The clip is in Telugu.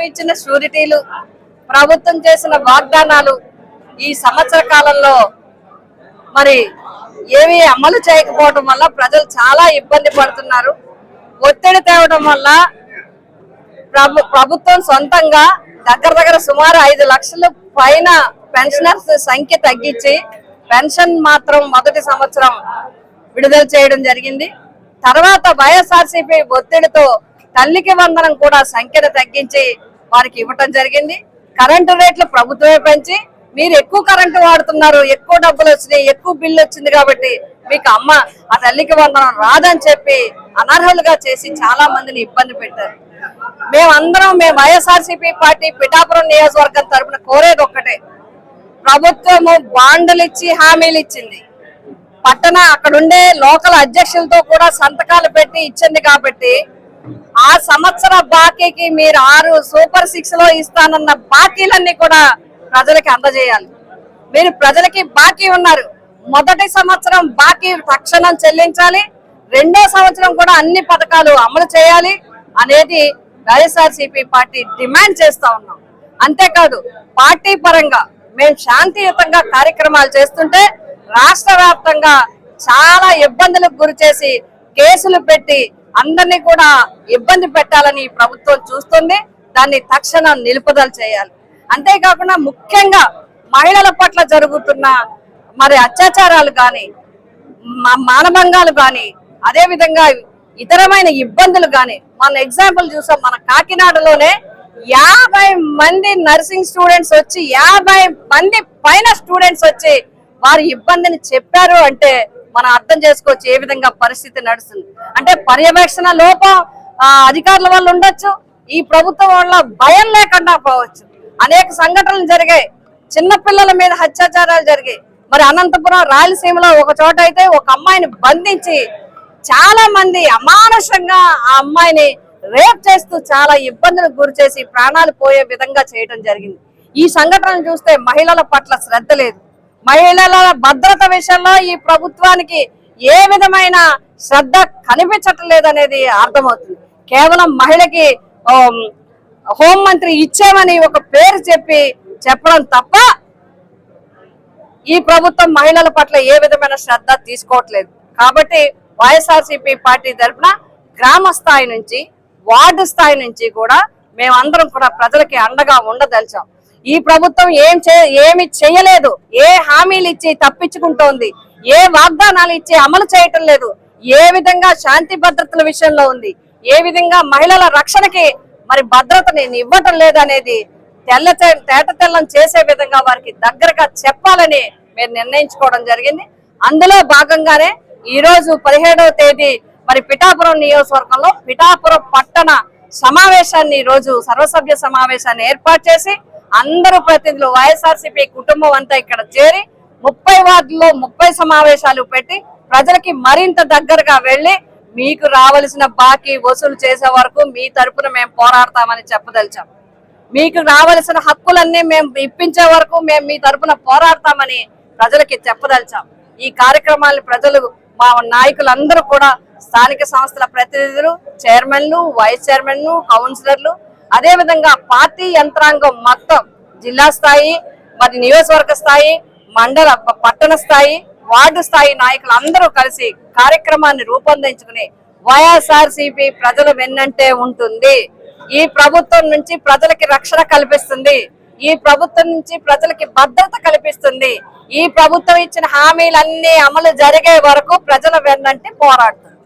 ప్రభుత్వం ఇచ్చిన షూరిటీలు ప్రభుత్వం చేసిన వాగ్దానాలు ఈ సంవత్సర కాలంలో మరి ఏవి అమలు చేయకపోవడం వల్ల ప్రజలు చాలా ఇబ్బంది పడుతున్నారు. ఒత్తిడి తేవడం వల్ల ప్రభు ప్రభుత్వం సొంతంగా దగ్గర దగ్గర సుమారు ఐదు లక్షల పైన పెన్షనర్స్ సంఖ్య తగ్గించి పెన్షన్ మాత్రం మొదటి సంవత్సరం విడుదల చేయడం జరిగింది. తర్వాత వైఎస్ఆర్సీపీ ఒత్తిడితో తల్లికి వందనం కూడా సంఖ్యను తగ్గించి వారికి ఇవ్వటం జరిగింది. కరెంటు రేట్లు ప్రభుత్వమే పెంచి మీరు ఎక్కువ కరెంటు వాడుతున్నారు ఎక్కువ డబ్బులు వచ్చినాయి ఎక్కువ బిల్లు వచ్చింది కాబట్టి మీకు అమ్మ ఆ తల్లికి వందనం రాదని చెప్పి అనర్హులుగా చేసి చాలా మందిని ఇబ్బంది పెట్టారు. మేమందరం మేము వైఎస్ఆర్సీపీ పార్టీ పిఠాపురం నియోజకవర్గం తరపున కోరేది ఒక్కటే. ప్రభుత్వము బాండులు ఇచ్చి హామీలు ఇచ్చింది. పట్టణ అక్కడుండే లోకల్ అధ్యక్షులతో కూడా సంతకాలు పెట్టి ఇచ్చింది కాబట్టి ఆ సంవత్సర బాకీకి మీరు ఆరు సూపర్ సిక్స్లో ఇస్తానన్న బాకీలన్నీ కూడా ప్రజలకి అందజేయాలి. మీరు ప్రజలకి బాకీ ఉన్నారు. మొదటి సంవత్సరం బాకీ తక్షణం చెల్లించాలి. రెండో సంవత్సరం కూడా అన్ని పథకాలు అమలు చేయాలి. అనేది వైఎస్ఆర్సీపీ పార్టీ డిమాండ్ చేస్తా ఉన్నాం. అంతేకాదు పార్టీ పరంగా మేము శాంతియుతంగా కార్యక్రమాలు చేస్తుంటే రాష్ట్ర వ్యాప్తంగా చాలా ఇబ్బందులకు గురి చేసి కేసులు పెట్టి అందరినీ కూడా ఇబ్బంది పెట్టాలని ప్రభుత్వం చూస్తుంది. దాన్ని తక్షణం నిలుపుదల చేయాలి. అంతేకాకుండా ముఖ్యంగా మహిళల పట్ల జరుగుతున్న మరి అత్యాచారాలు కానీ మా- మానభంగాలు కానీ అదేవిధంగా ఇతరమైన ఇబ్బందులు కానీ మన ఎగ్జాంపుల్ చూసాం మన కాకినాడలోనే యాభై మంది నర్సింగ్ స్టూడెంట్స్ వచ్చి యాభై మంది పైన స్టూడెంట్స్ వచ్చి వారి ఇబ్బందిని చెప్పారు అంటే మనం అర్థం చేసుకోవచ్చు ఏ విధంగా పరిస్థితి నడుస్తుంది. అంటే పర్యవేక్షణ లోపం అధికారుల వల్ల ఉండొచ్చు ఈ ప్రభుత్వం వల్ల భయం లేకుండా పోవచ్చు. అనేక సంఘటనలు జరిగాయి. చిన్నపిల్లల మీద అత్యాచారాలు జరిగాయి. మరి అనంతపురం రాయలసీమలో ఒక చోట అయితే ఒక అమ్మాయిని బంధించి చాలా మంది అమానుషంగా ఆ అమ్మాయిని రేప్ చేస్తూ చాలా ఇబ్బందులకు గురి చేసి ప్రాణాలు పోయే విధంగా చేయడం జరిగింది. ఈ సంఘటనలు చూస్తే మహిళల పట్ల శ్రద్ధ లేదు. మహిళల భద్రత విషయంలో ఈ ప్రభుత్వానికి ఏ విధమైన శ్రద్ధ కనిపించట్లేదనేది అర్థమవుతుంది. కేవలం మహిళకి హోం హోంమంత్రి ఇచ్చామని ఒక పేరు చెప్పి చెప్పడం తప్ప ఈ ప్రభుత్వం మహిళల పట్ల ఏ విధమైన శ్రద్ధ తీసుకోవట్లేదు. కాబట్టి వైఎస్ఆర్సీపీ పార్టీ తరఫున గ్రామ స్థాయి నుంచి వార్డు స్థాయి నుంచి కూడా మేమందరం కూడా ప్రజలకి అండగా ఉండదలిచాం. ఈ ప్రభుత్వం ఏం చే ఏమి చేయలేదు. ఏ హామీలు ఇచ్చి తప్పించుకుంటోంది. ఏ వాగ్దానాలు ఇచ్చి అమలు చేయటం లేదు. ఏ విధంగా శాంతి భద్రతల విషయంలో ఉంది. ఏ విధంగా మహిళల రక్షణకి మరి భద్రతని ఇవ్వటం లేదనేది తెల్ల తేట తెల్లం చేసే విధంగా వారికి దగ్గరగా చెప్పాలని మేము నిర్ణయించుకోవడం జరిగింది. అందులో భాగంగానే ఈ రోజు పదిహేడవ తేదీ మరి పిఠాపురం నియోజకవర్గంలో పిఠాపురం పట్టణ సమావేశాన్ని ఈ రోజు సర్వసభ్య సమావేశాన్ని ఏర్పాటు చేసి అందరూ ప్రతినిధులు వైఎస్ఆర్సీపీ కుటుంబం అంతా ఇక్కడ చేరి ముప్పై వార్డుల్లో ముప్పై సమావేశాలు పెట్టి ప్రజలకి మరింత దగ్గరగా వెళ్ళి మీకు రావలసిన బాకీ వసూలు చేసే వరకు మీ తరపున మేము పోరాడతామని చెప్పదలిచాం. మీకు రావలసిన హక్కులన్నీ మేము ఇప్పించే వరకు మేము మీ తరపున పోరాడతామని ప్రజలకి చెప్పదలిచాం. ఈ కార్యక్రమాన్ని ప్రజలు మా నాయకులందరూ కూడా స్థానిక సంస్థల ప్రతినిధులు చైర్మన్లు వైస్ చైర్మన్లు కౌన్సిలర్లు అదే విధంగా పార్టీ యంత్రాంగం మొత్తం జిల్లా స్థాయి మరి నియోజకవర్గ స్థాయి మండల పట్టణ స్థాయి వార్డు స్థాయి నాయకులు అందరూ కలిసి కార్యక్రమాన్ని రూపొందించుకుని వైఎస్ఆర్ ప్రజల వెన్నంటే ఉంటుంది. ఈ ప్రభుత్వం నుంచి ప్రజలకి రక్షణ కల్పిస్తుంది. ఈ ప్రభుత్వం నుంచి ప్రజలకి భద్రత కల్పిస్తుంది. ఈ ప్రభుత్వం ఇచ్చిన హామీలన్నీ అమలు జరిగే వరకు ప్రజల వెన్నంటే పోరాడుతుంది.